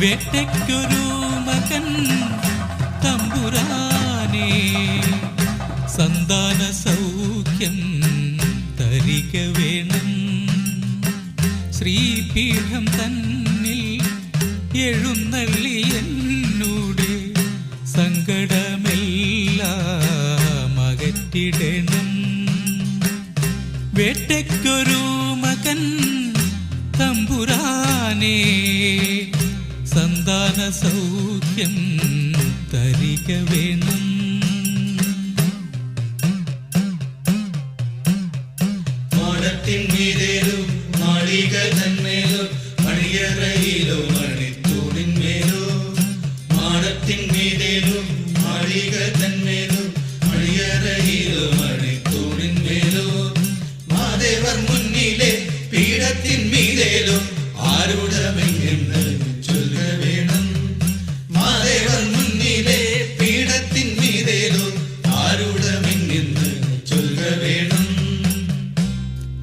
വേട്ടയ്ക്കൊരു മകൻ തമ്പുരാനെ സന്താന സൗഖ്യം തരിക വേണം. ശ്രീപീഠം തന്നിൽ എഴുന്നള്ളി എന്നൂടെ സങ്കടമെല്ലാം അകറ്റിടണം. വേട്ടയ്ക്കൊരു മകൻ തമ്പുരാനേ സൗഖ്യം തരിക വേണം.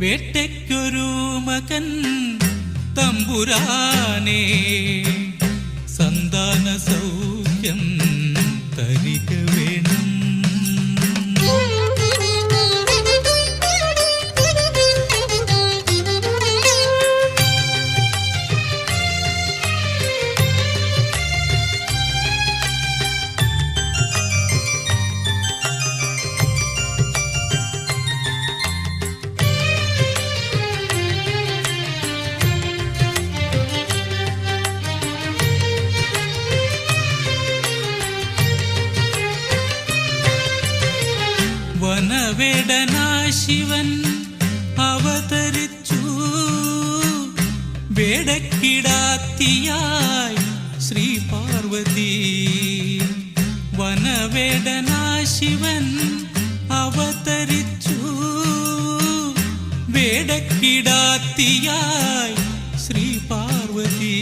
വേട്ടയ്ക്കൊരു മകൻ തമ്പുരാനേ സന്താന സൗഖ്യം വനവേടനാശിവൻ അവതരിച്ചു. വേടക്കിടാത്തിയായി ശ്രീ പാർവതി വനവേടനാശിവൻ അവതരിച്ചു. വേടക്കിടാത്തിയായി ശ്രീ പാർവതി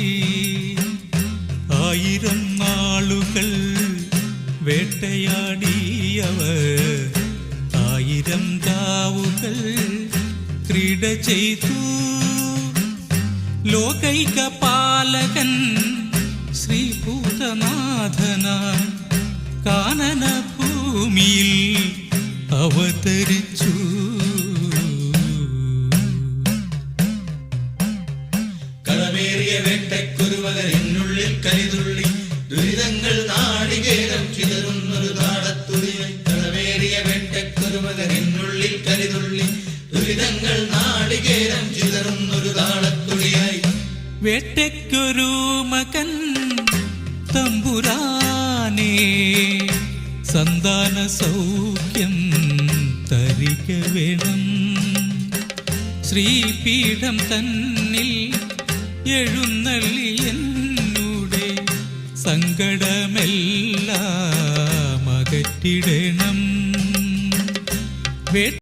ആയിരം നാളുകൾ വേട്ടയാടിയവർ ആയിരം ദാവുകൾ ക്രീഡ ചെയ്തു. ലോകൈക പാലകൻ ശ്രീഭൂതനാഥനായി കാനന ഭൂമിയിൽ അവതരിച്ചു. കളമേറിയ വേട്ടയ്ക്കൊരുവകർ എന്നുള്ളിൽ കലിതുള്ളി. ദുരിതങ്ങൾ നാടികേരം ചിതറുന്നൊരു താടത്തുള്ളിയായി കളമേറിയ വേട്ടയ്ക്കൊരുവകർ എന്നുള്ളിൽ കലിതുള്ളി ദുരിതങ്ങൾ നാളികേരം ചിതറുന്നൊരു താളത്തുളിയായി വേട്ടയ്ക്കൊരു മകൻ തമ്പുരാനേ സന്താന സൗഖ്യം തരിക വേണം. ശ്രീപീഠം തന്നിൽ എഴുന്നള്ളി എന്നൂടെ സങ്കടമെല്ലാം അകറ്റിടണം. Wait.